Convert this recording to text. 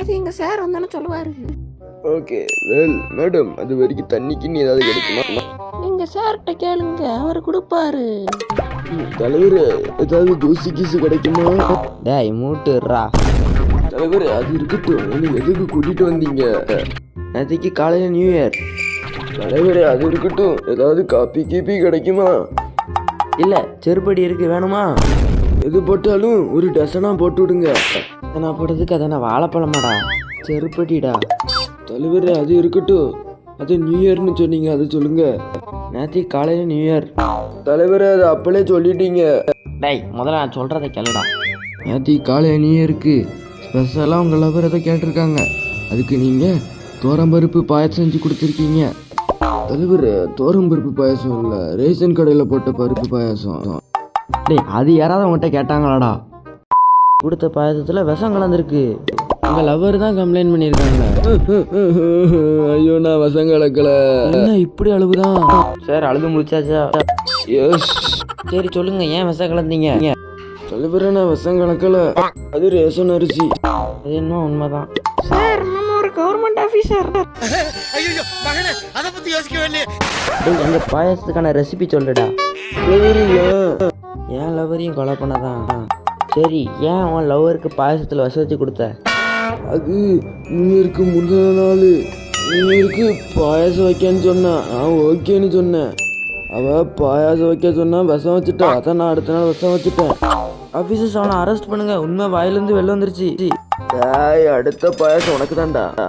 அது எங்க சார் வந்தானே சொல்லுவாரு. ஓகே வெல் மேடம் அது வரைக்கும் தண்ணி கிண்ணி ஏதாவது கிடைக்குமா? நீங்க சார்கிட்ட கேளுங்க அவர் கொடுப்பாரு. தலைவர் ஏதாவது தூசி கீசு கிடைக்குமா? டேய் மூட்டுறா தலைவர் அது இருக்கட்டும் என்ன எதுக்கு கூட்டிட்டு வந்தீங்க? நேற்றுக்கு காலையில் நியூ இயர் தலைவர் அது இருக்கட்டும் ஏதாவது காப்பி கீப்பி கிடைக்குமா? இல்லை செருப்படி இருக்கு வேணுமா? எது போட்டாலும் ஒரு டசனாக போட்டு விடுங்க. நான் போட்டதுக்கு அதை நான் வாழைப்பழமாடா. செருப்படிடா. தலைவர் அது இருக்கட்டும். அது நியூ இயர்னு சொன்னீங்க அது சொல்லுங்க. நேற்று காலையில் நியூ இயர் தலைவர் அது அப்பளே சொல்லிட்டீங்க. டேய் முதல்ல நான் சொல்கிறத கேளுடா. நேத்தி காலையில் நியூ இயருக்கு ஸ்பெஷலாக உங்கள் லவர் எதை கேட்டிருக்காங்க. அதுக்கு நீங்கள் தோரம்பருப்பு பாயசம் செஞ்சு கொடுத்துருக்கீங்க. தலைவர் தோரம்பருப்பு பாயசம் இல்லை. ரேஷன் கடையில் போட்ட பருப்பு பாயசம். டேய் அது யாராவது உங்கள்கிட்ட கேட்டாங்களாடா? கொடுத்த பாயசத்தில் விஷம் கலந்துருக்கு. உங்கள் லவர் தான் கம்ப்ளைண்ட் பண்ணியிருக்காங்க. ஐயோ நான் வசம் கலக்கல. என்ன இப்படி அழுகுதான் சார் அழுது முடிச்சாச்சா? எஸ் சரி சொல்லுங்க ஏன் விஷம் கலந்தீங்க? தலைவர் நான் வசம் கலக்கல. அது ரேஷன் அரிசி. அது என்ன உண்மைதான்? சார் நம்ம ஒரு கவர்மெண்ட் ஆஃபீஸர் டேய் எங்க பாயசத்துக்கான ரெசிபி சொல்லுடா. ஏன் லவரையும் கொலை பண்ணதான். சரி ஏன் உன் லவருக்கு பாயசத்தில் வச்சு கொடுத்த? அது நியூ இயருக்கு முந்தின நாள். நியூ இயருக்கு பாயாசம் வைக்கன்னு சொன்னா. நான் ஓகேன்னு சொன்னேன். அவ பாயாசம் வைக்க சொன்னா விஷம் வச்சுட்டா. அதான் நான் அடுத்த நாள் விஷம் வச்சுட்டேன். ஆஃபீஸர்ஸ் அவனை அரெஸ்ட் பண்ணுங்க. உண்மை வாயிலிருந்து வெளில வந்துருச்சு. அடுத்த பாயாசம் உனக்கு தான்டா